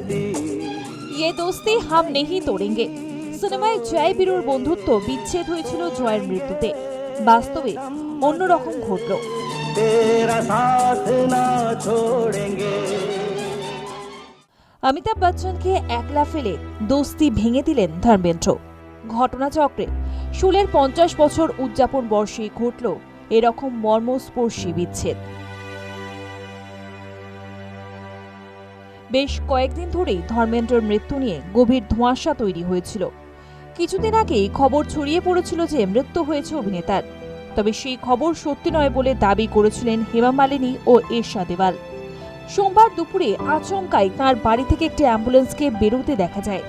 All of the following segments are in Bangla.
मिलती ইয়ে দোস্তি হাম নেহি তোড়েঙ্গে সিনেমায় জয় বীরুর বন্ধুত্ব বিচ্ছেদ হয়েছিল জয়ের মৃত্যুতে বাস্তবে অন্যরকম ঘটল तेरा साथ ना छोड़ेंगे অমিতাভ বচ্চনকে একলা ফেলে দোস্তি ভেঙে দিলেন ধর্মেন্দ্র ঘটনাচক্রে শুলের পঞ্চাশ বছর উদযাপন বর্ষে ঘটল এরকম মর্মস্পর্শী বিচ্ছেদ বেশ কয়েকদিন ধরেই ধর্মেন্দ্রর মৃত্যু নিয়ে গভীর ধোঁয়াশা তৈরি হয়েছিল। কিছুদিন আগেই খবর ছড়িয়ে পড়েছিল যে মৃত্যু হয়েছে অভিনেতার। তবে সেই খবর সত্যি নয় বলে দাবি করেছিলেন হেমা মালিনী ও এরশা দেওয়াল। সোমবার দুপুরে আচমকাই তাঁর বাড়ি থেকে একটি অ্যাম্বুলেন্সকে বেরোতে দেখা যায়।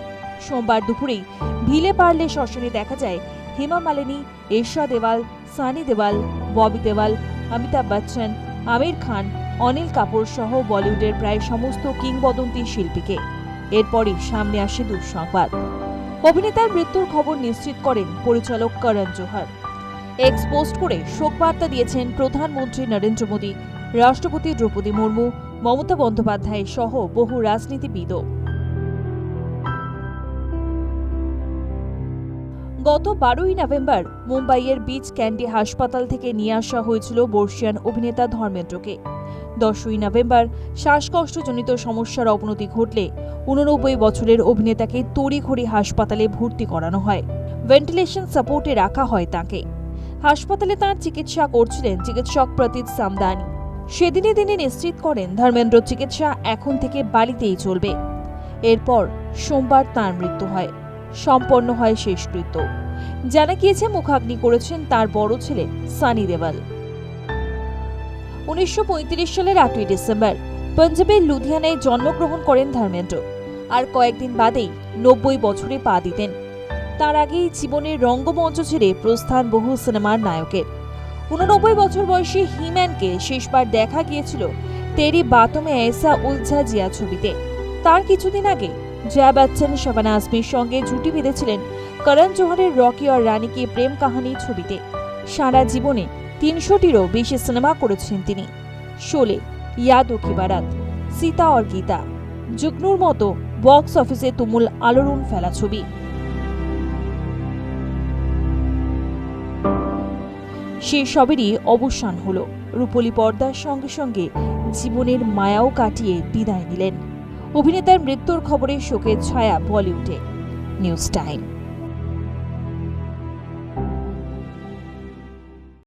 সোমবার দুপুরেই ভিলে পারলে শ্মশানে দেখা যায় হেমা মালিনী এরশা দেওয়াল, সানি দেওয়াল, ববি দেওয়াল, অমিতাভ বচ্চন, আমির খান অনিল কাপুর সহ বলিউডের প্রায় সমস্ত কিংবদন্তি শিল্পীকে। এরপরই সামনে আসে দুঃসংবাদ। অভিনেতার মৃত্যুর খবর নিশ্চিত করেন পরিচালক করণ জোহর। এক্স পোস্ট করে শোক বার্তা দিয়েছেন প্রধানমন্ত্রী নরেন্দ্র মোদী, রাষ্ট্রপতি দ্রৌপদী মুর্মু, মমতা বন্দ্যোপাধ্যায় সহ বহু রাজনীতিবিদও। গত বারোই নভেম্বর মুম্বাইয়ের বিচ ক্যান্ডি হাসপাতাল থেকে নিয়ে আসা হয়েছিল বর্ষিয়ান অভিনেতা ধর্মেন্দ্রকে। দশই নভেম্বর শ্বাসকষ্টজনিত সমস্যার অবনতি ঘটলে উননব্বই বছরের অভিনেতাকে তড়িঘড়ি হাসপাতালে ভর্তি করানো হয়। ভেন্টিলেশন সাপোর্টে রাখা হয় তাকে। হাসপাতালে তাঁর চিকিৎসা করছিলেন চিকিৎসক প্রতীত সামদানি। সেদিনে তিনি নিশ্চিত করেন ধর্মেন্দ্র চিকিৎসা এখন থেকে বাড়িতেই চলবে। এরপর সোমবার তাঁর মৃত্যু হয়। সম্পন্ন হয় শেষকৃত্য জানা গিয়েছে, মুখাগ্নি করেছেন তার বড় ছেলে সানি দেওয়াল। উনিশশো সালের আটই ডিসেম্বর, পাঞ্জাবের লুধিয়ানায় জন্মগ্রহণ করেন ধর্মেন্দ্র। আর কয়েকদিন বাদেই নব্বই বছরে পা দিতেন। তার আগেই জীবনের রঙ্গমঞ্চ ছেড়ে প্রস্থান বহু সিনেমার নায়কের। উননব্বই বছর বয়সী হিম্যানকে শেষবার দেখা গিয়েছিল তেরি বাতমে এসা উলঝা জিয়া ছবিতে। তার কিছুদিন আগে জয়া বচ্চন শবানা আজমির সঙ্গে জুটি বেঁধেছিলেন করণ জোহরের রকি আর রানীকে প্রেম কাহানি ছবিতে। সারা জীবনে তিনশোটিরও বেশি সিনেমা করেছেন তিনি। শোলে ইয়াদো কি বারাত সীতা और গীতা। জুগনুর মতো বক্স অফিসে তুমুল আলোড়ন ফেলা ছবি। সে সবেরই অবসান হলো। রূপলী পর্দার সঙ্গে সঙ্গে জীবনের মায়াও কাটিয়ে বিদায় নিলেন। অভিনেতার মৃত্যুর খবরে শোকের ছায়া বলিউডে। News time.